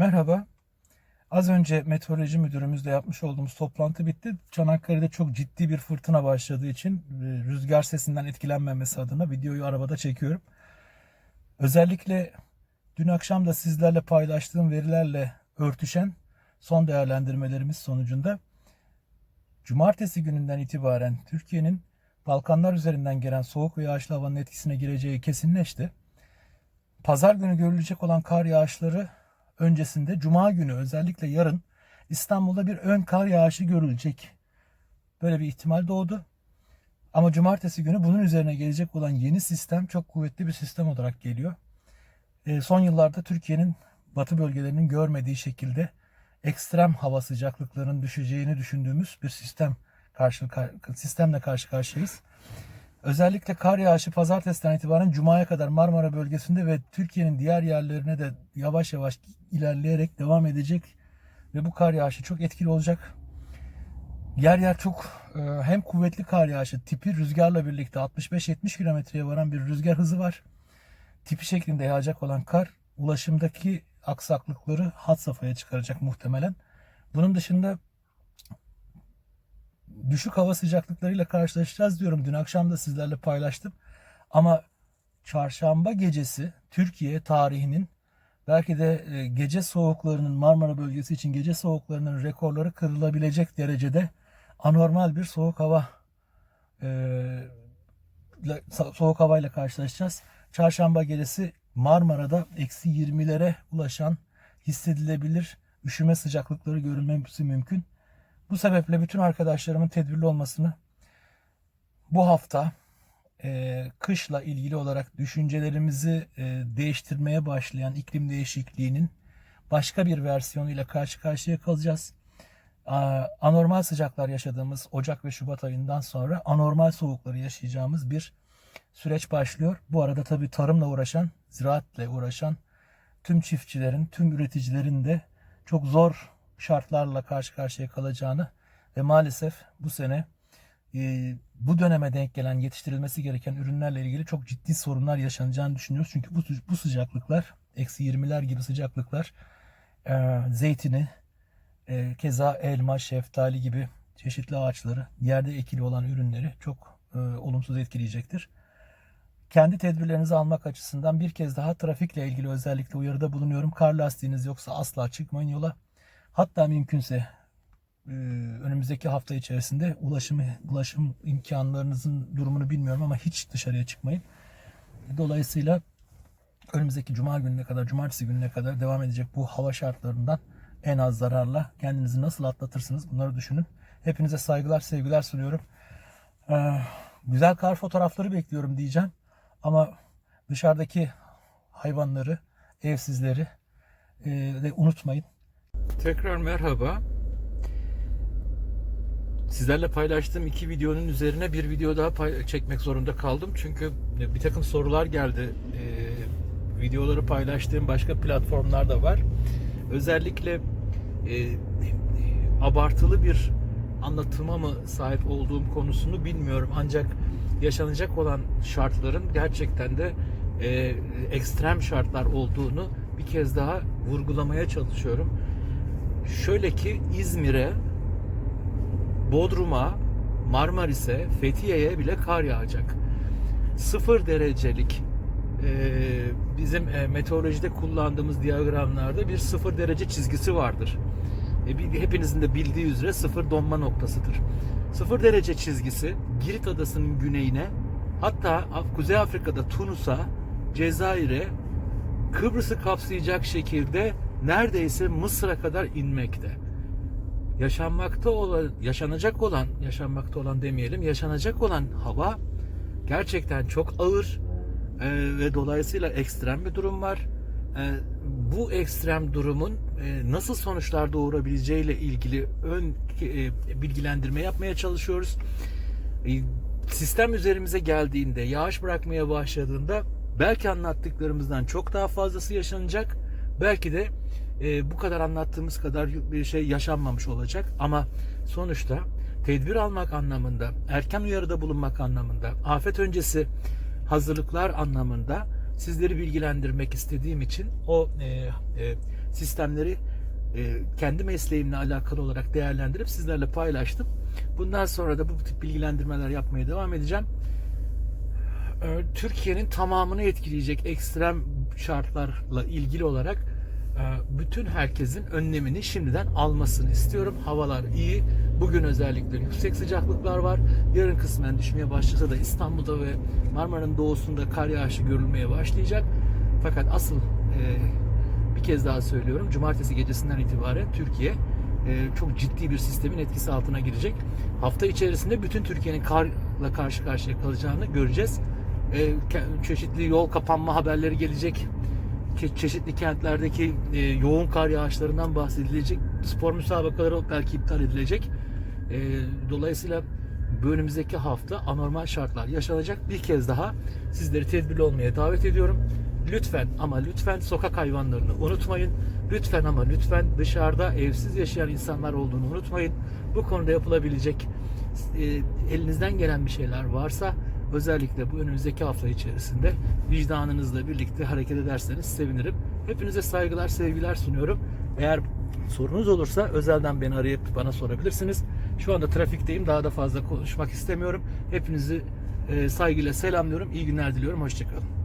Merhaba. Az önce meteoroloji müdürümüzle yapmış olduğumuz toplantı bitti. Çanakkale'de çok ciddi bir fırtına başladığı için e, rüzgar sesinden etkilenmemesi adına videoyu arabada çekiyorum. Özellikle dün akşam da sizlerle paylaştığım verilerle örtüşen son değerlendirmelerimiz sonucunda cumartesi gününden itibaren Türkiye'nin Balkanlar üzerinden gelen soğuk ve yağışlı havanın etkisine gireceği kesinleşti. Pazar günü görülecek olan kar yağışları öncesinde Cuma günü özellikle yarın İstanbul'da bir ön kar yağışı görülecek. Böyle bir ihtimal doğdu. Ama cumartesi günü bunun üzerine gelecek olan yeni sistem çok kuvvetli bir sistem olarak geliyor. E, son yıllarda Türkiye'nin batı bölgelerinin görmediği şekilde ekstrem hava sıcaklıklarının düşeceğini düşündüğümüz bir sistem karşı sistemle karşı karşıyayız. Özellikle kar yağışı pazartesiden itibaren cumaya kadar Marmara bölgesinde ve Türkiye'nin diğer yerlerine de yavaş yavaş ilerleyerek devam edecek ve bu kar yağışı çok etkili olacak. Yer yer çok e, hem kuvvetli kar yağışı tipi rüzgarla birlikte 65-70 kilometreye varan bir rüzgar hızı var. Tipi şeklinde yağacak olan kar ulaşımdaki aksaklıkları had safhaya çıkaracak muhtemelen. Bunun dışında düşük hava sıcaklıklarıyla karşılaşacağız diyorum. Dün akşam da sizlerle paylaştım. Ama çarşamba gecesi Türkiye tarihinin belki de e, gece soğuklarının Marmara bölgesi için gece soğuklarının rekorları kırılabilecek derecede anormal bir soğuk hava e, soğuk havayla karşılaşacağız. Çarşamba gecesi Marmara'da eksi 20'lere ulaşan hissedilebilir üşüme sıcaklıkları görülmesi mümkün. Bu sebeple bütün arkadaşlarımın tedbirli olmasını bu hafta e, kışla ilgili olarak düşüncelerimizi e, değiştirmeye başlayan iklim değişikliğinin başka bir versiyonuyla karşı karşıya kalacağız. Anormal sıcaklar yaşadığımız Ocak ve Şubat ayından sonra anormal soğukları yaşayacağımız bir süreç başlıyor. Bu arada tabii tarımla uğraşan, ziraatle uğraşan tüm çiftçilerin, tüm üreticilerin de çok zor şartlarla karşı karşıya kalacağını ve maalesef bu sene e, bu döneme denk gelen yetiştirilmesi gereken ürünlerle ilgili çok ciddi sorunlar yaşanacağını düşünüyoruz. Çünkü bu, bu sıcaklıklar, eksi 20'ler gibi sıcaklıklar e, zeytini, e, keza elma, şeftali gibi çeşitli ağaçları, yerde ekili olan ürünleri çok e, olumsuz etkileyecektir. Kendi tedbirlerinizi almak açısından bir kez daha trafikle ilgili özellikle uyarıda bulunuyorum. Kar lastiğiniz yoksa asla çıkmayın yola. Hatta mümkünse e, önümüzdeki hafta içerisinde ulaşım ulaşım imkanlarınızın durumunu bilmiyorum ama hiç dışarıya çıkmayın. Dolayısıyla önümüzdeki cuma gününe kadar, cumartesi gününe kadar devam edecek bu hava şartlarından en az zararla kendinizi nasıl atlatırsınız bunları düşünün. Hepinize saygılar, sevgiler sunuyorum. Ee, güzel kar fotoğrafları bekliyorum diyeceğim. Ama dışarıdaki hayvanları, evsizleri e, de unutmayın. Tekrar merhaba. Sizlerle paylaştığım iki videonun üzerine bir video daha çekmek zorunda kaldım. Çünkü bir takım sorular geldi. Ee, videoları paylaştığım başka platformlar da var. Özellikle e, abartılı bir anlatıma mı sahip olduğum konusunu bilmiyorum. Ancak yaşanacak olan şartların gerçekten de e, ekstrem şartlar olduğunu bir kez daha vurgulamaya çalışıyorum. Şöyle ki İzmir'e, Bodrum'a, Marmaris'e, Fethiye'ye bile kar yağacak. Sıfır derecelik e, bizim e, meteorolojide kullandığımız diyagramlarda bir sıfır derece çizgisi vardır. E, hepinizin de bildiği üzere sıfır donma noktasıdır. Sıfır derece çizgisi Girit Adası'nın güneyine hatta Kuzey Afrika'da Tunus'a, Cezayir'e, Kıbrıs'ı kapsayacak şekilde neredeyse Mısır'a kadar inmekte. Yaşanmakta olan, yaşanacak olan, yaşanmakta olan demeyelim, yaşanacak olan hava gerçekten çok ağır e, ve dolayısıyla ekstrem bir durum var. E, bu ekstrem durumun e, nasıl sonuçlar doğurabileceğiyle ilgili ön e, bilgilendirme yapmaya çalışıyoruz. E, sistem üzerimize geldiğinde, yağış bırakmaya başladığında belki anlattıklarımızdan çok daha fazlası yaşanacak. Belki de e, bu kadar anlattığımız kadar bir şey yaşanmamış olacak. Ama sonuçta tedbir almak anlamında, erken uyarıda bulunmak anlamında, afet öncesi hazırlıklar anlamında sizleri bilgilendirmek istediğim için o e, e, sistemleri e, kendi mesleğimle alakalı olarak değerlendirip sizlerle paylaştım. Bundan sonra da bu tip bilgilendirmeler yapmaya devam edeceğim. Ee, Türkiye'nin tamamını etkileyecek ekstrem şartlarla ilgili olarak bütün herkesin önlemini şimdiden almasını istiyorum. Havalar iyi. Bugün özellikle yüksek sıcaklıklar var. Yarın kısmen düşmeye başlasa da İstanbul'da ve Marmara'nın doğusunda kar yağışı görülmeye başlayacak. Fakat asıl e, bir kez daha söylüyorum. Cumartesi gecesinden itibaren Türkiye e, çok ciddi bir sistemin etkisi altına girecek. Hafta içerisinde bütün Türkiye'nin karla karşı karşıya kalacağını göreceğiz. E, çeşitli yol kapanma haberleri gelecek. Çeşitli kentlerdeki e, yoğun kar yağışlarından bahsedilecek. Spor müsabakaları belki iptal edilecek. E, dolayısıyla bu önümüzdeki hafta anormal şartlar yaşanacak. Bir kez daha sizleri tedbirli olmaya davet ediyorum. Lütfen ama lütfen sokak hayvanlarını unutmayın. Lütfen ama lütfen dışarıda evsiz yaşayan insanlar olduğunu unutmayın. Bu konuda yapılabilecek e, elinizden gelen bir şeyler varsa özellikle bu önümüzdeki hafta içerisinde vicdanınızla birlikte hareket ederseniz sevinirim. Hepinize saygılar, sevgiler sunuyorum. Eğer sorunuz olursa özelden beni arayıp bana sorabilirsiniz. Şu anda trafikteyim. Daha da fazla konuşmak istemiyorum. Hepinizi e, saygıyla selamlıyorum. İyi günler diliyorum. Hoşçakalın.